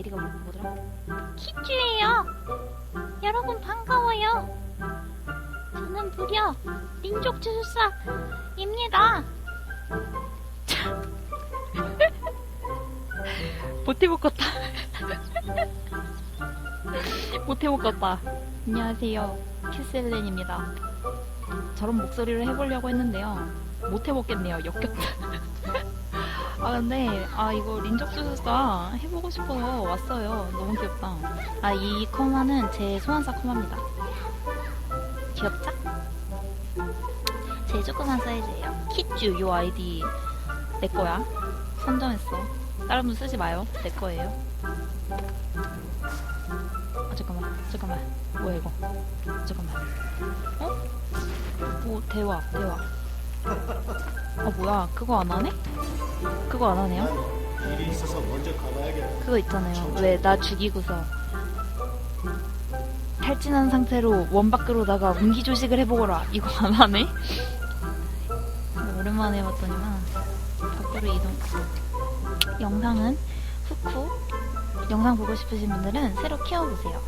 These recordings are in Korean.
아이디가 뭐- 뭐더라? 키쭈예요. 여러분 반가워요. 저는 무려 민족 주술사입니다. 못 해먹었다. 못 해먹었다. 안녕하세요. 키스헬렌입니다. 저런 목소리를 해보려고 했는데요. 못 해먹겠네요. 역겹다. 아 근데 아 이거 린적주술사 해보고 싶어서 왔어요. 너무 귀엽다. 아 이 커마는 제 소환사 커마입니다. 귀엽죠? 제 조그만 사이즈예요. 키쭈 요 아이디 내 거야. 선정했어. 다른 분 쓰지 마요. 내 거예요. 아 잠깐만 잠깐만 뭐야 이거 잠깐만 어? 오 대화 대화 아 뭐야? 그거 안 하네? 그거 안 하네요? 일이 있어서 먼저 가봐야겠다. 그거 있잖아요. 왜 나 죽이고서. 탈진한 상태로 원 밖으로다가 운기 조식을 해보거라. 이거 안 하네? 오랜만에 해봤더니만 밖으로 이동. 영상은 후쿠. 영상 보고 싶으신 분들은 새로 키워보세요.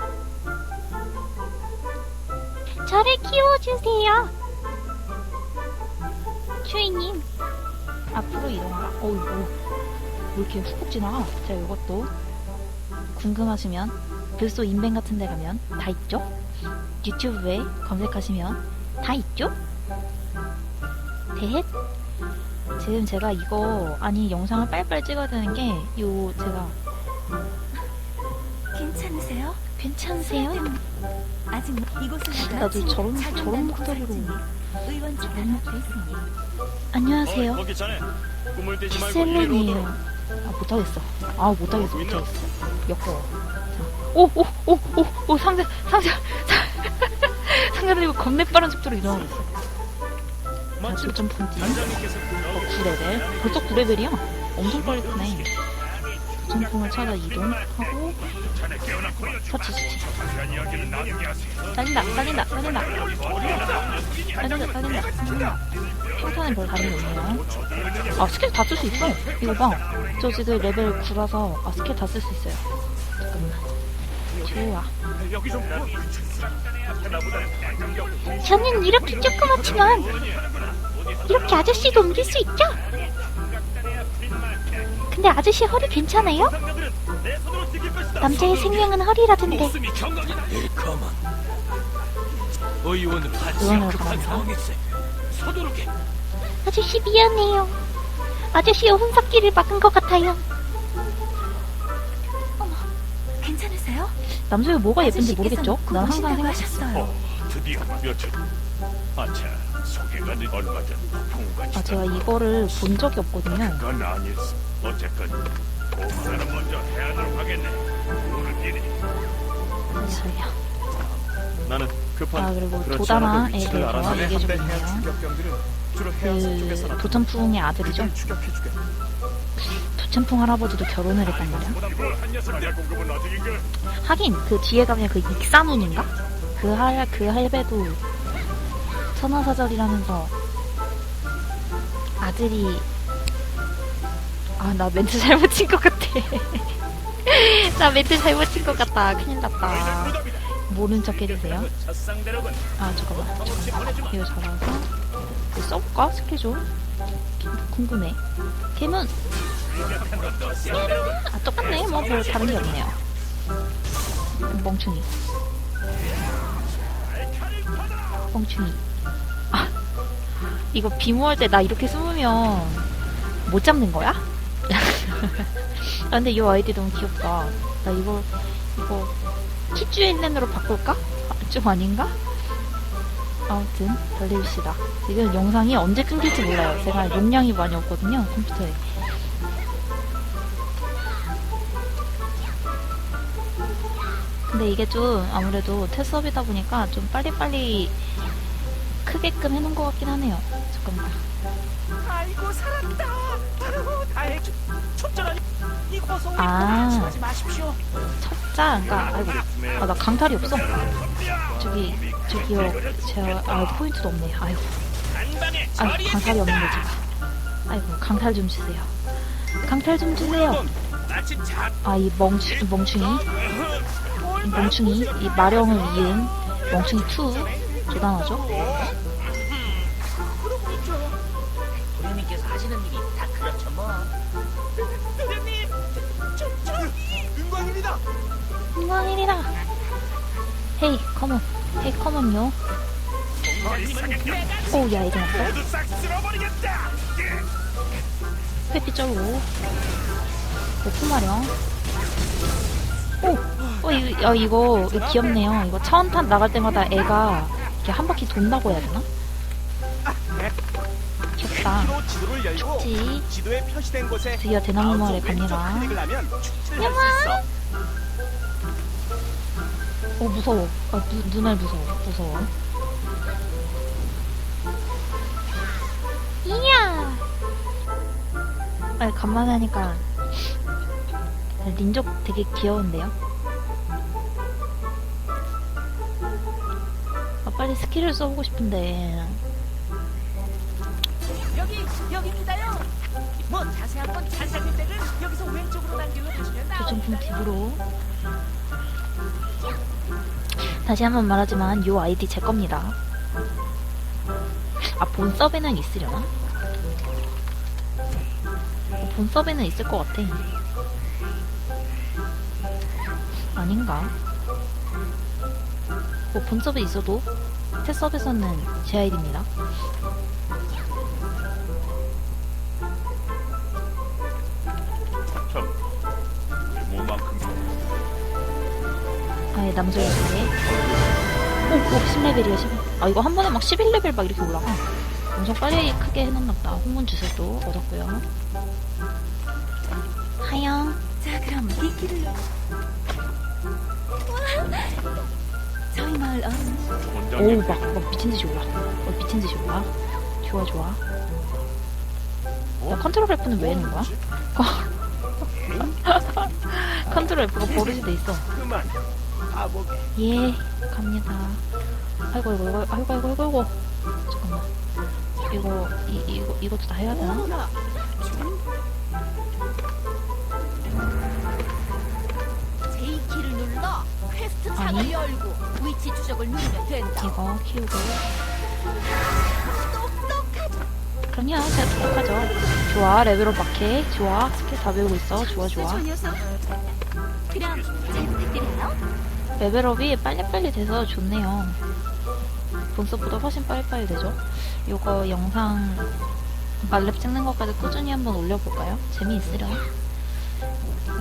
저를 키워주세요 주인님. 앞으로 이동하라 어이 뭐, 왜 이렇게 훅훅 지나가 자 이것도 궁금하시면 불소 인벤 같은 데 가면 다 있죠? 유튜브에 검색하시면 다 있죠? 대헷? 지금 제가 이거 아니 영상을 빨리빨리 찍어야 되는 게 요 제가 괜찮으세요? 괜찮으세요? 아직 이곳은 나도 저런 저런 목소리로 의원직 저런 목소리 있으니 안녕하세요. 거기 자네. 꿈을 떼지 말고 이리로 키셀렌이에요 오도록 아 못하겠어. 아 못하겠어 못하겠어. 역겨워. 오오 오 오 오 상대 상대 상대들 이거 겁내 빠른 속도로 이동하고 있어. 아 마침 단장님께서 어, 9레벨? 벌써 9레벨이야? 엄청 빨리 크네. 전풍을 찾아 이동하고, 터치 스치. 딸린다, 딸린다, 딸린다. 딸린다, 딸린다. 평탄은 별 다른 게 없네요. 아, 스킬 다 쓸 수 있어. 이거 봐. 저 지금 레벨 9라서, 아, 스킬 다 쓸 수 있어요. 잠깐만. 좋아. 저는 이렇게 조그맣지만, 이렇게 아저씨도 옮길 수 있죠? 근데 아저씨 허리 괜찮아요? 남자의 생명은 허리라던데. 급한 가만히 상황일세. 서두르게. 아저씨 미안해요. 아저씨의 혼삽기를 막은 것 같아요. 괜찮으세요? 남자가 뭐가 예쁜지 모르겠죠? 난 항상 고마우시다고 생각했어. 하셨어요. 어 드디어 며칠 아차 소개가 늦 얼마 전 풍과 아 제가 이거를 본 적이 없거든요. 그건 아닐세 어쨌건 고마는 먼저 해안으로 가겠네. 오늘 일이. 소리야. 나는 급한 아 그리고 그렇지 도다나에 않아도 위치를 대해서 알아서 얘기해주겠네요 주로 해안선 그 쪽에서 도천풍의 아들이죠? 추격해 주게. 도천풍 할아버지도 결혼을 했단 말이야 이걸 한 녀석 내 공급은 아직인가 하긴 그 뒤에 가면 그 익사눈인가? 그 할, 그 할배도 천하사절이라면서 아들이 아 나 멘트 잘못 친 것 같아. 나 멘트 잘못 친 것 같다. 큰일 났다. 모른 척 해주세요. 아 잠깐만. 잠깐만. 이거 잡아서 써볼까? 스케줄? 궁금해. 개문. 아 똑같네. 뭐 별 다른 게 없네요. 멍충이. 멍충이. 아 이거 비모할 때 나 이렇게 숨으면 못 잡는 거야? 아 근데 이 아이디 너무 귀엽다 나 이거 이거 키쭈일렌으로 바꿀까? 아, 좀 아닌가? 아무튼 달려봅시다 지금 영상이 언제 끊길지 몰라요 제가 용량이 많이 없거든요 컴퓨터에 근데 이게 좀 아무래도 테스업이다 보니까 좀 빨리빨리 크게끔 해놓은 것 같긴 하네요 아. 첩자 그러니까 아이고. 아 나 강탈이 없어. 저기 저기요. 제가 아 포인트도 없네. 아이고. 아이고 강탈이 없는데 제가. 아이고 강탈 좀 주세요. 강탈 좀 주세요. 아, 이 멍충, 멍충이. 이 멍충이. 이 마령을 이은 멍충이 2. 대단하죠? 도련님께서 하시는 일이 다 그렇죠 뭐. 도련님, 은광입니다. 건강일이라. 헤이, 컴온. 헤이, 컴온요. 년 오, 야, 이거 났어. 페피 쩔고. 오프 마령. 오! 어, 이거, 야, 이거, 이거 귀엽네요. 이거 차원탄 나갈 때마다 애가 이렇게 한 바퀴 돈다고 해야 되나? 귀엽다. 로 지도를 열고 지 지도에 표시된 곳에 드디어 대나무 마을에 갑니다. 있어. 어, 무서워. 아, 누, 눈알 무서워. 무서워. 이야! 아, 간만에 하니까 린족 되게 귀여운데요? 아, 빨리 스킬을 써보고 싶은데 여기 여기입니다요. 뭐 자세한 건 자세한 때는 여기서 왼쪽으로 당기면 하시면 나옵니다. 조정품 팁으로 다시 한 번 말하지만 요 아이디 제 겁니다. 아, 본 서버는 있으려나? 어, 본 서버는 있을 것 같아. 아닌가? 뭐, 본 서버 있어도 새 서버에서는 제 아이디입니다. 아예 남자였는데 오, 오 10레벨이야 11 아 이거 한 번에 막 11레벨 막 이렇게 올라가. 엄청 빨리 크게 해놨나보다. 홍문 주술도 얻었고요. 하영. 자 그럼 이 길을 와! 저희 마을 어른 원장님 오막 막 미친 듯이 올라. 어, 미친 듯이 올라. 좋아 좋아. 야 컨트롤 F는 왜 있는 거야? 컨트롤 F가 버릇이 돼 있어 가보게. 예, 갑니다. 아이고, 아이고, 아이고, 아이고, 아이고, 아이고. 잠깐만. 이거, 이, 이거, 이것도 다 해야 되나? 어머나 J키를 눌러 퀘스트 창을 아니. 열고 위치 추적을 누르면 된다. 이거 키우고. 그럼요, 제가 똑똑하죠. 좋아, 레벨업 막해. 좋아, 스킬 다 배우고 있어. 좋아, 좋아. 저 녀석. 레벨업이 빨리빨리 돼서 좋네요. 본서보다 훨씬 빨리빨리 되죠. 요거 영상 말렙 찍는 것까지 꾸준히 한번 올려볼까요? 재미있으려나?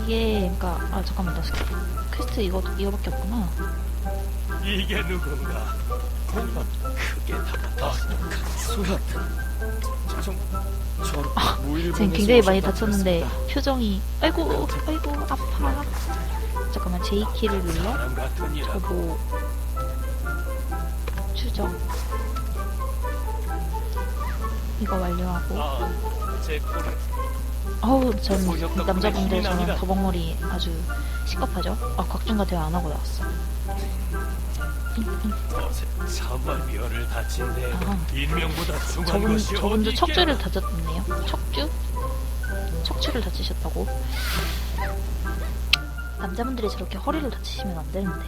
이게, 그니까, 아, 잠깐만, 나 스킬. 퀘스트 이거, 이거밖에 없구나. 이게 누군가? 공간 크게 다가다. 아, 지금 굉장히 많이 다쳤는데. 표정이 아이고 아이고 아파 J키를 눌러? 이라 저도 추적 이거 완료하고. 어우 전 남자분들 저는 더벅머리 아주 시겁하죠? 아 곽준과 대화 안 하고 나왔어. 어제 중한 저분 것이 저분도 척추를? 다쳤네요. 척추? 척추를 다치셨다고 남자분들이 저렇게 허리를 다치시면 안 되는데.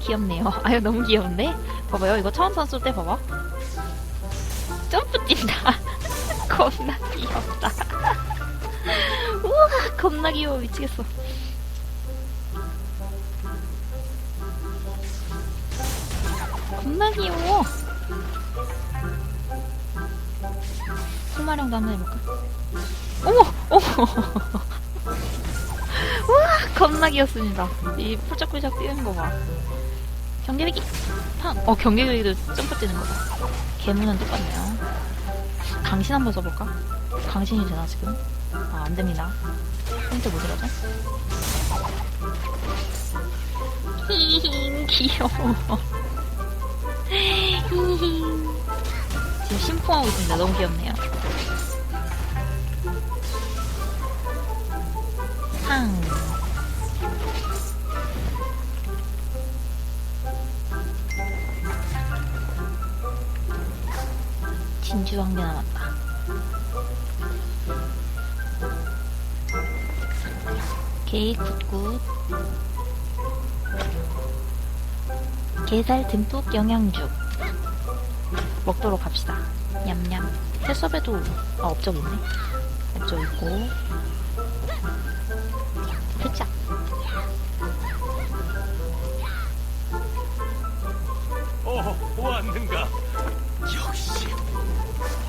귀엽네요. 아유 너무 귀여운데? 봐봐요. 이거 처음선 쏠때 봐봐. 점프 뛴다. 겁나 귀엽다. 우와 겁나 귀여워. 미치겠어 겁나 귀여워 소마령도 한번 해볼까? 어머 어머 우와 겁나 귀엽습니다 이 폴짝폴짝 뛰는 거 봐 경계배기 팡! 어 경계배기도 점프 뛰는 거 봐 개무는 똑같네요 강신 한번 써볼까? 강신이 되나 지금? 아 안 됩니다 포인트 못 들어죠? 히히 귀여워 지금 심포하고 있습니다. 너무 귀엽네요. 팡. 진주 한개 남았다. 오케이, 굿굿. 게살 듬뿍 영양주. 먹도록 합시다. 냠냠. 해썹에도, 아, 업적 있네. 업적 있고. 살짝. 어, 왔는가? 역시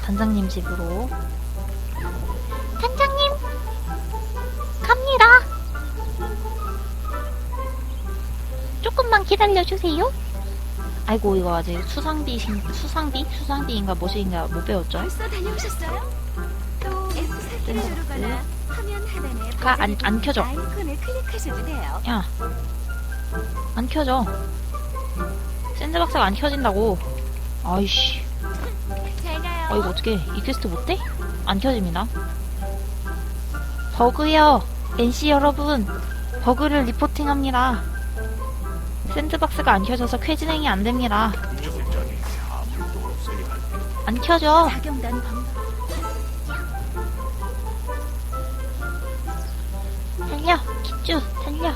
단장님 집으로. 단장님! 갑니다! 조금만 기다려주세요. 아이고, 이거 아직 수상비, 신- 수상비? 수상비인가 뭐시인가 못 배웠죠? 벌써 다녀오셨어요? 또 F4키를 뜬다. 누르거나 화면 하단에 가, 안- 안 켜져. 아이콘을 클릭하셔도 돼요. 야, 안 켜져. 샌드박스가 안 켜진다고. 아이씨. 잘 가요. 아, 이거 어떻게, 이 퀘스트 못해? 안 켜집니다. 버그요. NC 여러분. 버그를 리포팅합니다. 샌드박스가 안 켜져서 퀘 진행이 안 됩니다. 안 켜져. 달려. 기쭈, 달려.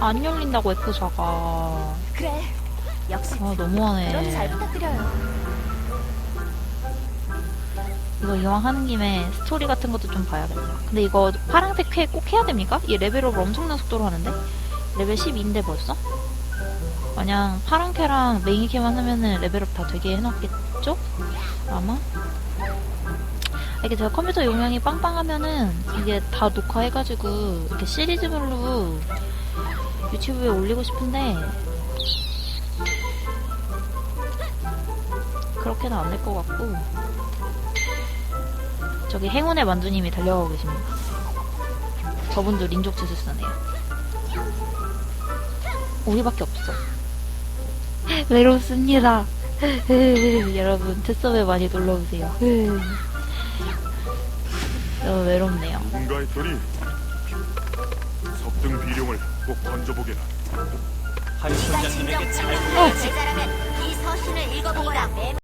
안 열린다고 F4가. 그래. 역시 아, 그럼 잘 너무하네. 부탁드려요. 이거 이왕 하는 김에 스토리 같은 것도 좀 봐야겠다. 근데 이거 파란색 퀘꼭 해야 됩니까? 이 레벨업을 엄청난 속도로 하는데? 레벨 12인데 벌써? 퀘랑 메인 퀘만 하면은 레벨업 다 되게 해놨겠죠? 아마? 이게 제가 컴퓨터 용량이 빵빵하면은 이게 다 녹화해가지고 이렇게 시리즈별로 유튜브에 올리고 싶은데 그렇게는 안 될 것 같고 저기 행운의 만두님이 달려가고 계십니다. 저분도 린족 주술사네요. 우리밖에 없어. 외롭습니다. 여러분, 특섭에 많이 놀러오세요. 너무 외롭네요. 누군가의 돌이 석등 비룡을 꼭 던져보게나. 한 네가 선장님에게 진정 잘 제자라면 이 서신을 읽어보거라.